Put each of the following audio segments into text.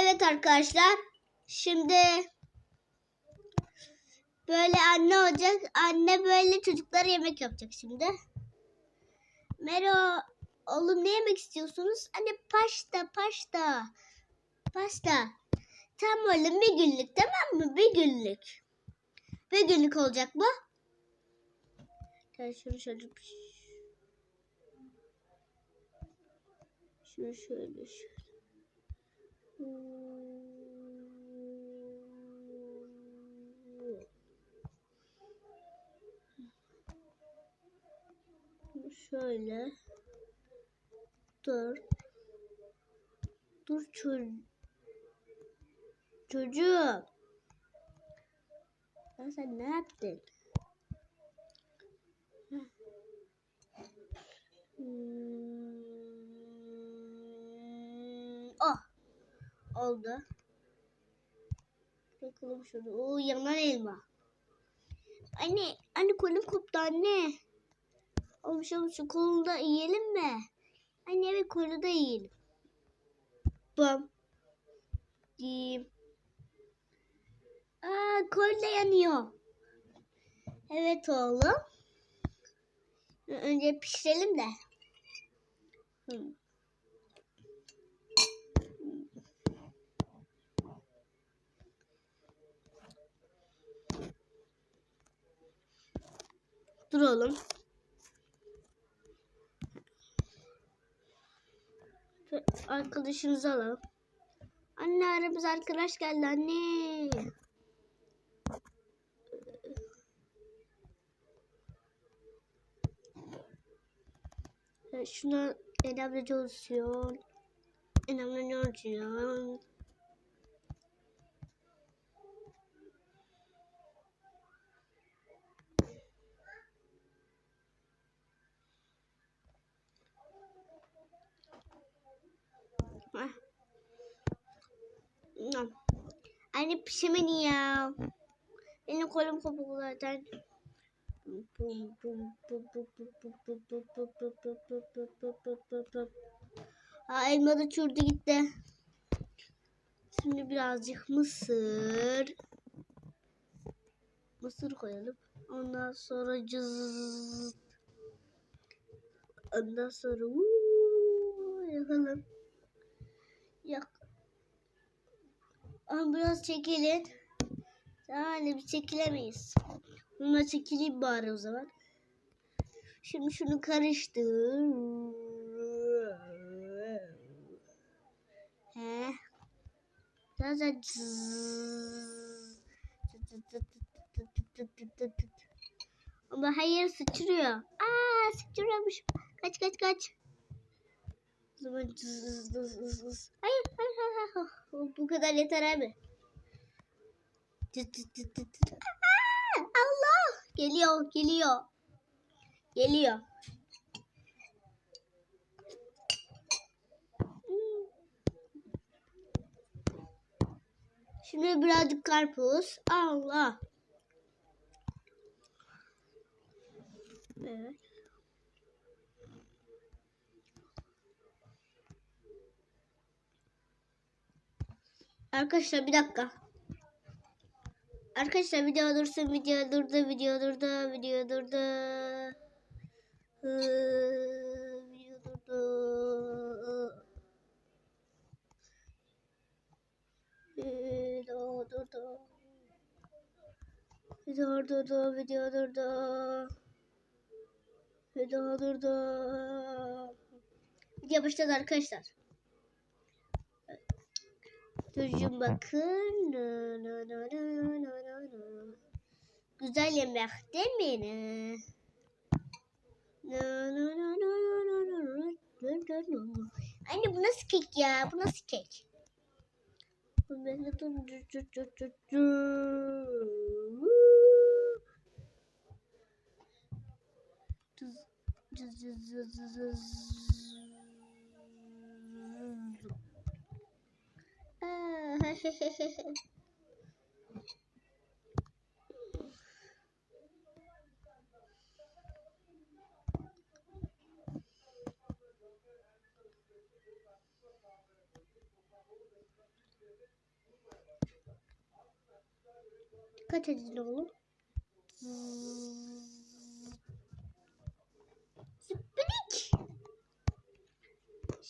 Evet arkadaşlar. Şimdi böyle anne olacak. Anne böyle çocuklara yemek yapacak şimdi. Mero oğlum ne yemek istiyorsunuz? Anne pasta pasta. Pasta. Tamam oğlum bir günlük tamam mı? Bir günlük. Bir günlük olacak bu. Gel şunu şöyle. Şunu şöyle şöyle. Şöyle. Dur. Dur çocuk. Çocuğum. Ya sen ne yaptın? Hmm, Oldu. Bakalım şurada. Oo yanan elma. Anne, anne kolum koptu anne. Olmuş olmuş kolunu da yiyelim mi? Anne bir kolu da yiyelim. Bam. Yiyeyim. Aa kol da yanıyor. Evet oğlum. Önce pişirelim de. Hmm. Dur oğlum. Arkadaşınızı alalım. Anne aramız arkadaş geldi anne. Şuna önemli çalışıyor. Önemli çalışıyor. Anne pişemedi ya. Benim kolum kopuk zaten. Aa, elma da çurdu gitti. Şimdi birazcık mısır. Mısır koyalım. Ondan sonra cız. Ondan sonra uuu, yakalım. Biraz çekilin. Yani bir çekilemeyiz. Bununla çekileyim bari o zaman. Şimdi şunu karıştır. He. Zaten Ama hayır sıçrıyor. Aa sıçrıyormuş. Kaç kaç kaç. Zaman hayır hayır hayır. hayır. Bu kadar yeter abi. Allah geliyor geliyor. Geliyor. Şimdi birazcık karpuz. Allah. Evet. Arkadaşlar bir dakika. Arkadaşlar video dursun video durdu video durdu video durdu. Video durdu. Video durdu. Video durdu video durdu. Video durdu. Video başladı arkadaşlar. Çocuğum bakın. Na, na, na, na, na, na, na. Güzel yemek değil mi? Ne? Na, na, na, na, na, na, na, na. Anne bu nasıl kek ya? Bu nasıl kek? Cız cız cız cız cız Dikkat edin oğlum.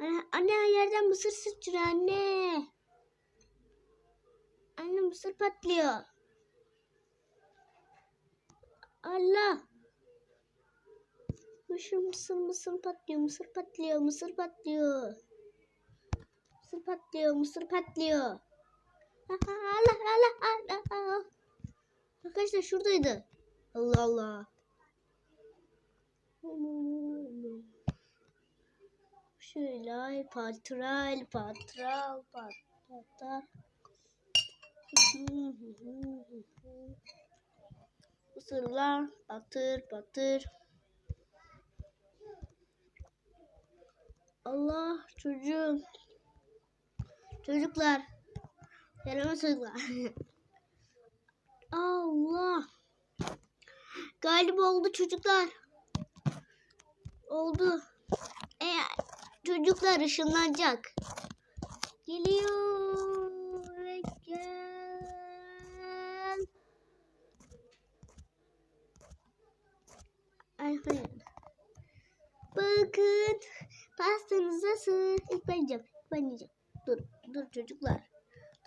Anne, anne yerden mısır sıçrıyor anne. Anne mısır patlıyor. Allah. Mısır mısır mısır patlıyor mısır patlıyor mısır patlıyor. Mısır patlıyor mısır patlıyor. Allah Allah Allah. Arkadaşlar şuradaydı. Allah. Şöyle patral patral patral. Mısırlar batır batır. Allah çocuğum. Çocuklar. Yaramaz çocuklar. Allah. Galiba oldu çocuklar. Oldu. Eğer çocuklar ışınlanacak. Geliyor. Gel. Bakın pastanız nasıl? İlk ben yiyeceğim. Ben yiyeceğim. Dur, dur çocuklar.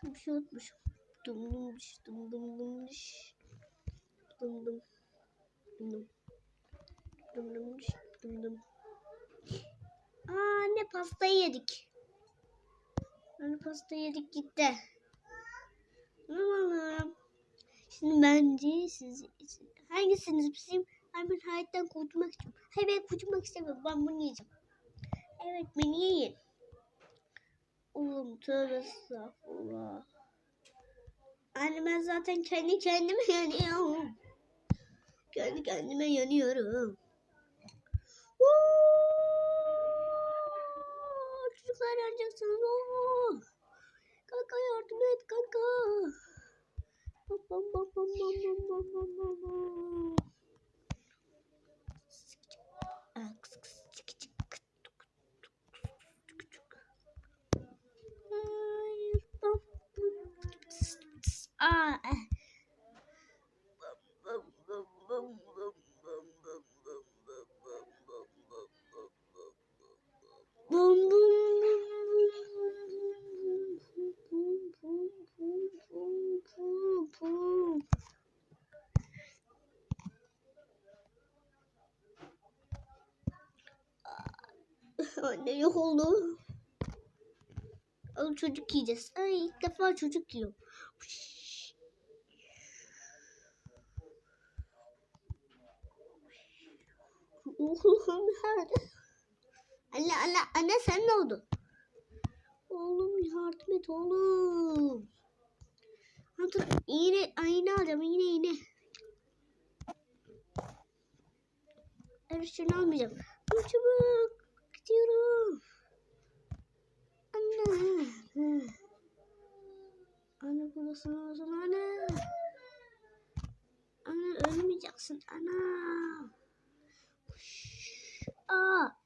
Dur bir şey unutmuşum. Dum dum diş, dum dum diş. Dum dum. Dum dum. Dum dum dum. Aa ne pastayı yedik. Anne pastayı yedik gitti. Aman. Şimdi bence siz hangisiniz bizim? Ay ben hayattan kurtulmak istiyorum. Hayır ben kurtulmak istemiyorum. Ben bunu yiyeceğim. Evet beni yiyin. Oğlum tövbe estağfurullah. Anne ben zaten kendi kendime yanıyorum. Kendi kendime yanıyorum. Oo, çocuklar yanacaksınız. Oo. Kanka yardım et kanka. Bam bam bam bam bam bam bam bam. Ah, eh. Bum bum bum bum bum bum bum. Yok oldu. Oğlum çocuk yiyeceğiz. Ay ilk defa çocuk yiyor. Nerede? Anne anne anne sen ne oldu? Oğlum yardım et oğlum. Ha iğne iğne alacağım iğne iğne. Her şeyini almayacağım. Dur çabuk. Gidiyorum. Anne. Anne burası olsun anne. Anne ölmeyeceksin ana. Aa.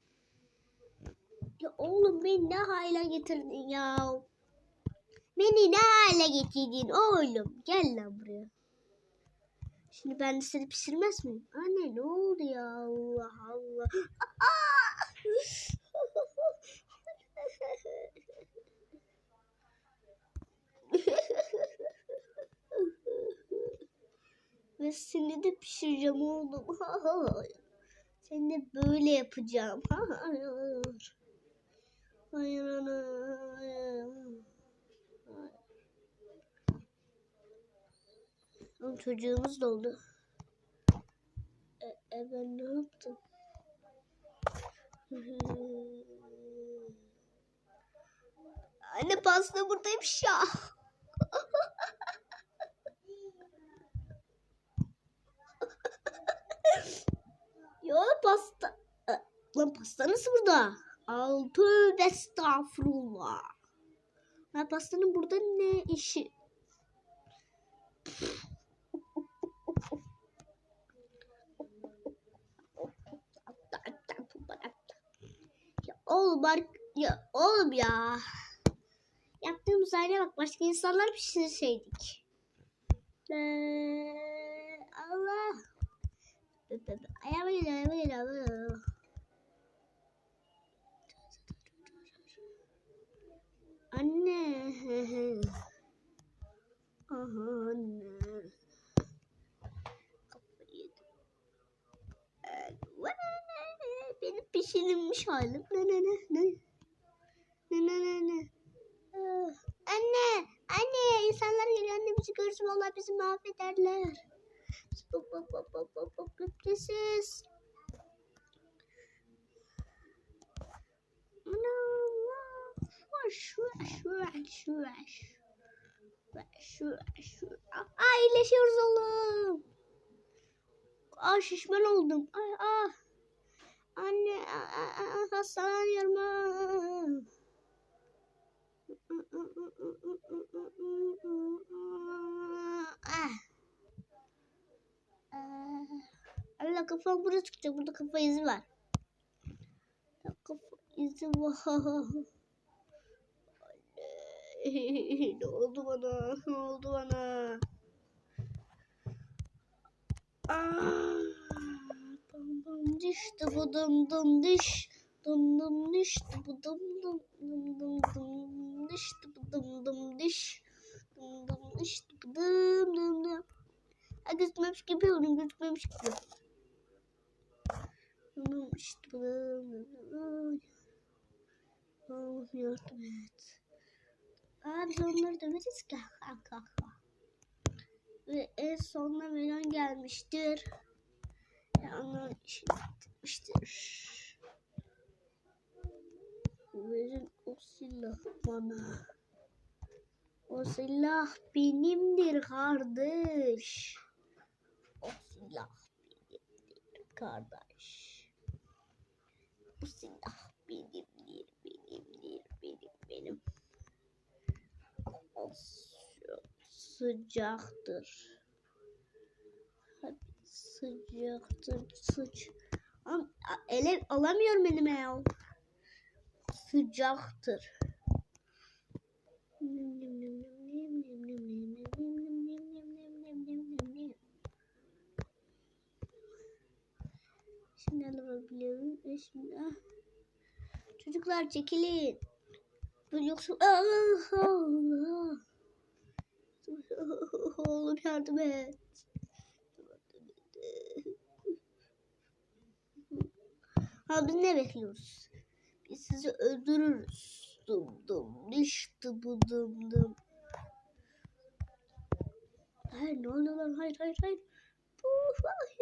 Ya oğlum beni ne hale getirdin ya? Beni ne hale getirdin oğlum? Gel lan buraya. Şimdi ben de seni pişirmez miyim? Anne ne oldu ya? Allah Allah. Ve seni de pişireceğim oğlum. Seni de böyle yapacağım. Hayır çocuğumuz da oldu. E, e ben ne yaptım? Anne pasta buradaymış ya. Yo pasta. Aa, Lan pasta nasıl burada? Altı estağfurullah. Lan pastanın burada ne işi? Ya oğlum bak ya oğlum ya. Yaptığımız haline bak başka insanlar pişirseydik. Ee, Allah. Ayağıma geliyor ayağıma geliyor. ayağıma geliyor. Anne. Aha anne. Kafayı yedim. Ee, vay, Benim pişirilmiş halim. Ne ne ne ne. Ne ne ne ne. Ah, Anne, anne insanlar geliyor anne bizi görsün vallahi bizi mahvederler. Bak bak bak bak bak bak gökyüzüz. Şuş şuş şuş. Şuş şuş. Ay iyileşiyoruz oğlum. Aa şişman oldum. Ay ah. Anne ah, ah, ah, hastalanıyorum. ah. Ah. Ah. Allah kafam burada çıkacak. Burada kafa izi var. Kafa izi var. Ne oldu bana? Ne oldu bana? Ah. Dum dum diş dıbı dum dum diş. Dum dum diş dıbı dum dum dum dum dum diş dıbı dum dum diş. Dum dum diş dıbı dum dum dum. Ha gözükmemiş gibi yapıyorum gözükmemiş gibi. Dıbı dum dum dum. Allah yardım onları döveriz ki. Ha. Ve en sonunda melon gelmiştir. Onun işini bitirmiştir. Verin o silahı bana. O silah benimdir kardeş. O silah benimdir kardeş. Bu silah benimdir, benimdir, benim, benim. O sı- sıcaktır. Hadi sıcaktır, sıç. Am, a- ele alamıyorum elime ya. Sıcaktır. Şimdi alabiliyorum. E Şimdi, ah. Çocuklar çekilin. Yoksa Allah Allah. Oğlum yardım et. Ha biz ne bekliyoruz? Sizi öldürürüz. Dım dım diş dıbı dım dım. Hayır ne oluyor lan? Hayır hayır hayır. Uf, hayır.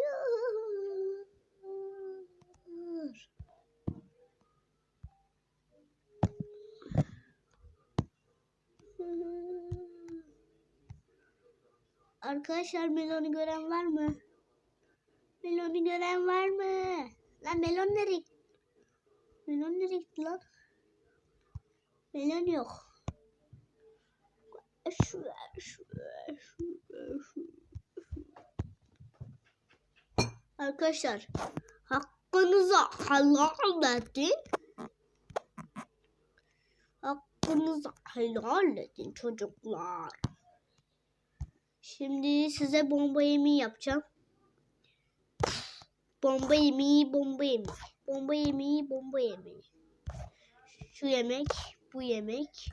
Arkadaşlar melonu gören var mı? Melonu gören var mı? Lan melon nereye? Melon nereye gitti lan? Melon yok. Şu şu şu şu. Arkadaşlar hakkınıza helal edin. Hakkınıza helal edin çocuklar. Şimdi size bomba yemeği yapacağım. Bomba yemeği, bomba yemeği. Bomba yemeği, bomba yemeği. Şu yemek, bu yemek,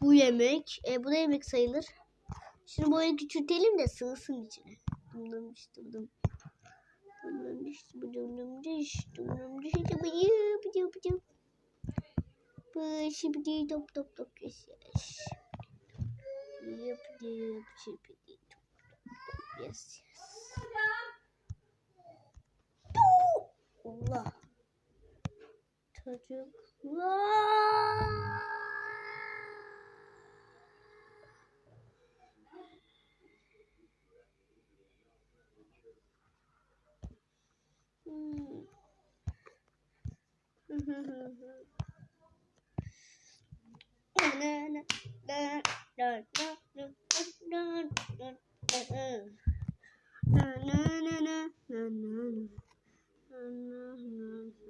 bu yemek. E, bu da yemek sayılır. Şimdi boyu küçültelim de sığsın içine. Diş dım dım diş dım bıcı bıcı bıcı. Bıcı top top top yes yes. Yap yap top top top yes yes. Allah. go to. Whoa! na na na na na na na na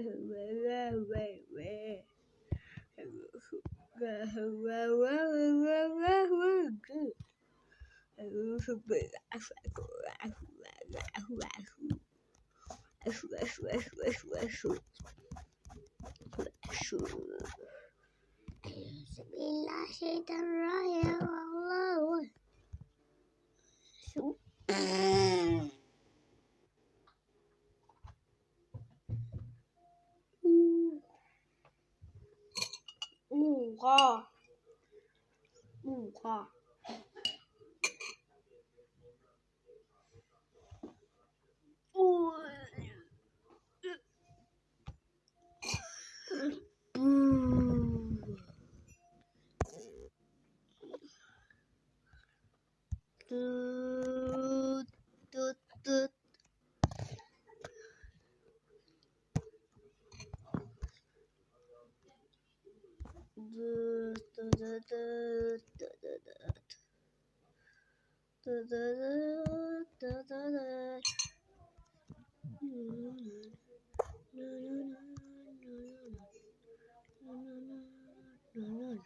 Çocuklar. Hmm. Bismillahirrahmanirrahim. Allahu Şu Oha. Oha. Tut tut tut. Tut tut tut tut tut tut. Tut tut tut tut tut. Hmm.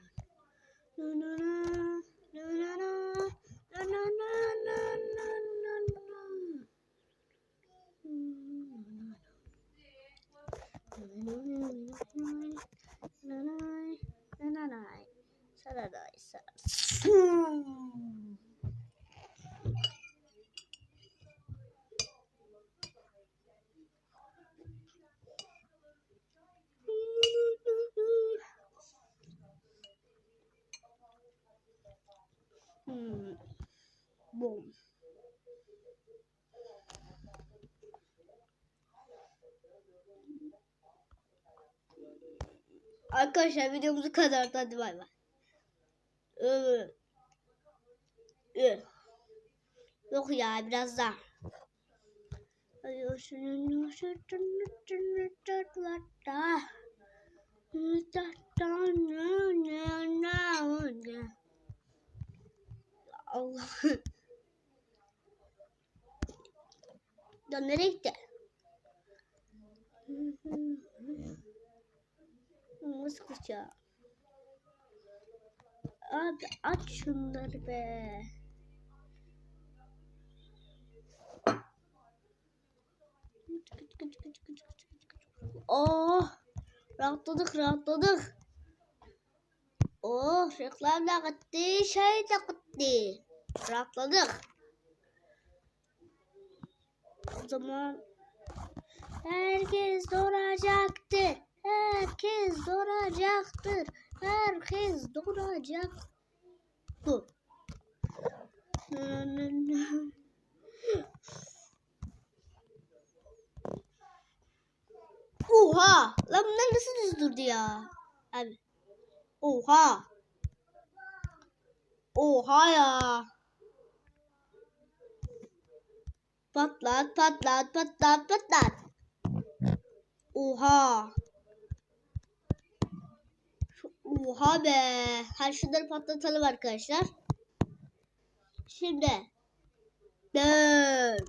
Arkadaşlar videomuz bu kadar. Hadi bay bay. Ee, ee. Yok ya biraz daha. Allah. Ya nereye gitti? Nasıl kuşağı? Abi aç şunları be. Oh, rahatladık rahatladık. Oh, reklam da gitti, şey de gitti. Rahatladık. O zaman herkes donacaktır. Herkes donacaktır. Herkes donacak. Dur. Oha! Lan bunlar nasıl düz durdu ya? Abi. Oha! Oha ya! Patlat patlat patlat patlat. Oha! Oha be! Her şunları patlatalım arkadaşlar. Şimdi. Dört.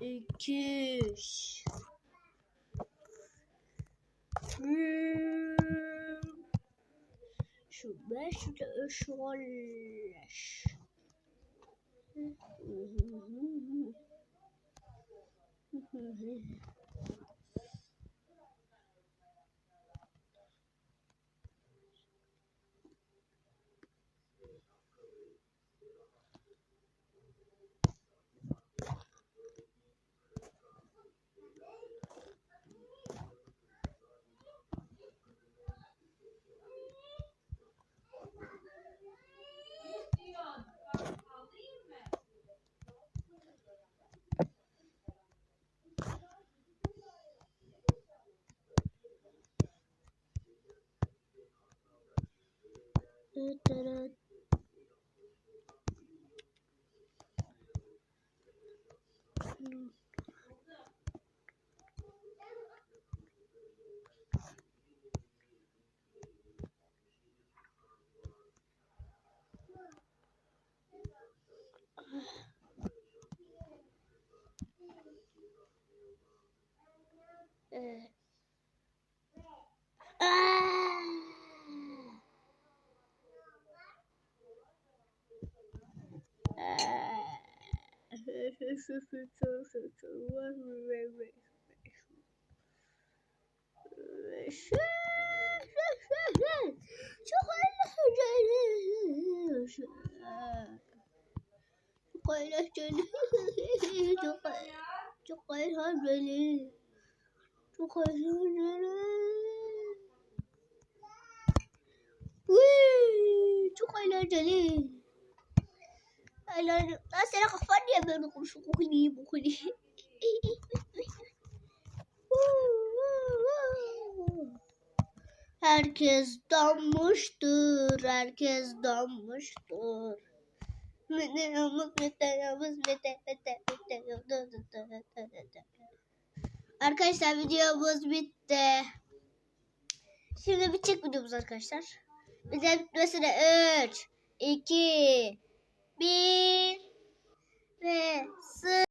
İki. Şu beş de üç var. Ee. Aa! Çok eğlenceli. Çok eğlenceli. Çok çok eğlenceli. Çok eğlenceli. Çok eğlenceli. Eğlenceli. Lan senin kafan niye böyle konuşuyor? Kokuli bokuli. Herkes dammıştır, herkes dammıştır. Arkadaşlar videomuz bitti. Şimdi bitecek videomuz arkadaşlar. Bize bitmesine 3, 2, 冰，对，丝。